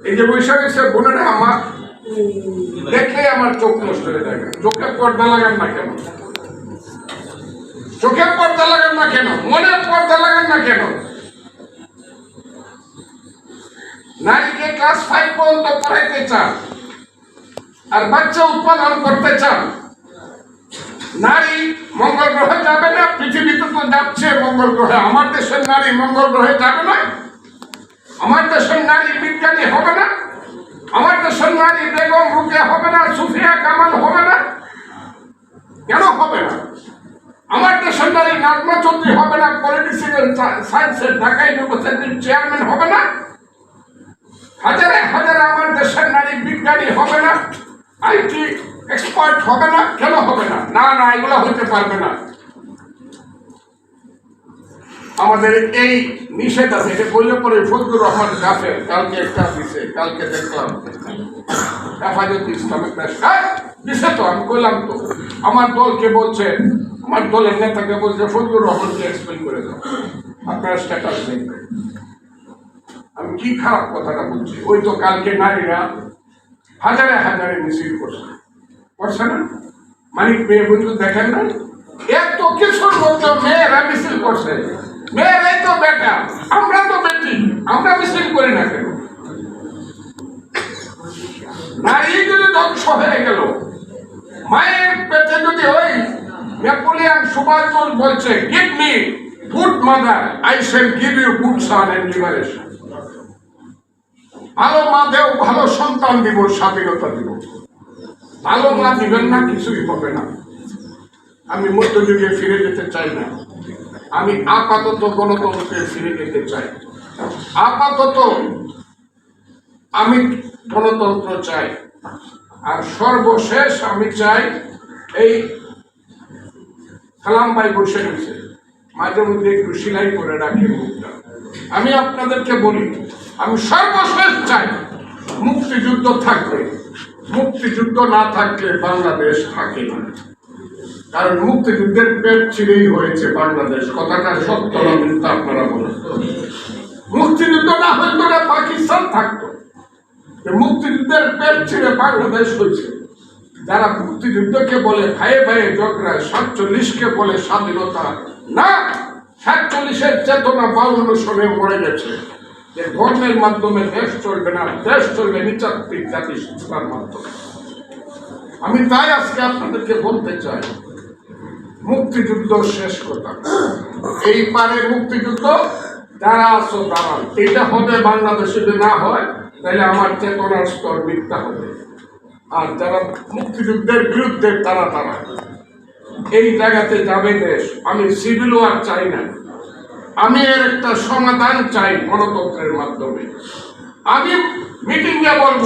এই যে বৈশাখ এসে বোনেরা আমার দেখলে আমার চোখ নষ্ট হয়ে যায়। চোখে পর্দা লাগান না কেন? চোখে পর্দা লাগান না কেন? মনে পর্দা লাগান না কেন? নারীকে ক্লাস ফাইভ পর্যন্ত পড়াইতে চান আর বাচ্চা উৎপাদন করতে চান, নারী মঙ্গল গ্রহে যাবে না, পৃথিবীতে তো যাচ্ছে মঙ্গল গ্রহে। আমার দেশের নারী মঙ্গল গ্রহে যাবে না আমার দেশের নারী বিজ্ঞানী হবে না। আমার দেশের নারী বেগম রুকে হবে না, সুফিয়া কামাল হবে না। কেন হবে না? আমার দেশের নারী নাজমা চৌধুরী হবে না পলিটিক্যাল সায়েন্সের ঢাকা ইউনিভার্সিটির চেয়ারম্যান হবে না। হাজারে হাজারে আমার দেশের নারী বিজ্ঞানী হবে না। আইটি এক্সপার্ট হবে না, কেন হবে না? না না, এগুলো হতে পারবে না। আমাদের এই নিষেধ আছে, এটা বললে পরে ফজলুর রহমান গাফে কালকে একটা দিছে, কালকে দেখলাম। হেফাজত ইসলামের হ্যাঁ দিছে তো, আমি কইলাম তো। আমার দলকে বলছে, আমার দলের নেতাকে বলছে, ফজলুর রহমানকে এক্সপ্লেন করে দাও। আপনার স্ট্যাটাস দেখবে আমি কি খারাপ কথাটা বলছি? ওই তো কালকে নারীরা হাজারে হাজারে মিছিল করছে। করছে না? মানিক মেয়ে বন্ধু দেখেন না? এত কিছুর মধ্যে মেয়েরা মিছিল করছে। মেয়েরাই তো বেটা, আমরা তো বেটি, আমরা করি না কেন? নারী যদি ধ্বংস হয়ে গেল, মায়ের পেটে যদি ওই নেপোলিয়ান সুভাষ বলছে me mother I shall give you good son and ভালো মা দেও, ভালো সন্তান দিব, স্বাধীনতা দিব। ভালো মা দিবেন না, কিছুই হবে না। আমি মধ্যযুগে ফিরে যেতে চাই না। আমি আপাতত গণতন্ত্রে ফিরে যেতে চাই। আপাতত আমি গণতন্ত্র চাই। আর সর্বশেষ আমি চাই এই কালাম ভাই বসে গেছে মাঝে মধ্যে একটু সিলাই করে রাখি মুখটা। আমি আপনাদেরকে বলি, আমি সর্বশেষ চাই মুক্তিযুদ্ধ থাকবে। মুক্তিযুদ্ধ না থাকলে বাংলাদেশ থাকে না। কারণ মুক্তিযুদ্ধের পেট ছিঁড়েই হয়েছে বাংলাদেশ। কথাটা সত্য আপনারা বলেন। মুক্তিযুদ্ধ না হইতো না, পাকিস্তান থাকতো। মুক্তিযুদ্ধের পেট ছিঁড়ে বাংলাদেশ হয়েছে। যারা মুক্তিযুদ্ধকে বলে ভাইয়ে ভাইয়ে ঝগড়া সাতচল্লিশকে বলে স্বাধীনতা, না, সাতচল্লিশের চেতনা বাউন্ন সনে মরে গেছে। যে ধর্মের মাধ্যমে দেশ চলবে না, দেশ চলবে নিচাত্মিক জাতি সংস্থার মাধ্যমে। আমি তাই আজকে আপনাদেরকে বলতে চাই মুক্তিযুদ্ধ শেষ কথা। এই পারে মুক্তিযুদ্ধ, যারা আছো দাঁড়ান এটা হবে বাংলাদেশে যদি না হয়, তাহলে আমার চেতনার স্তর মিথ্যা হবে। আর যারা মুক্তিযুদ্ধের বিরুদ্ধে তারা তারা এই জায়গাতে যাবে দেশ। আমি সিভিল ওয়ার চাই না। আমি এর একটা সমাধান চাই গণতন্ত্রের মাধ্যমে। আমি মিটিংয়ে বলব।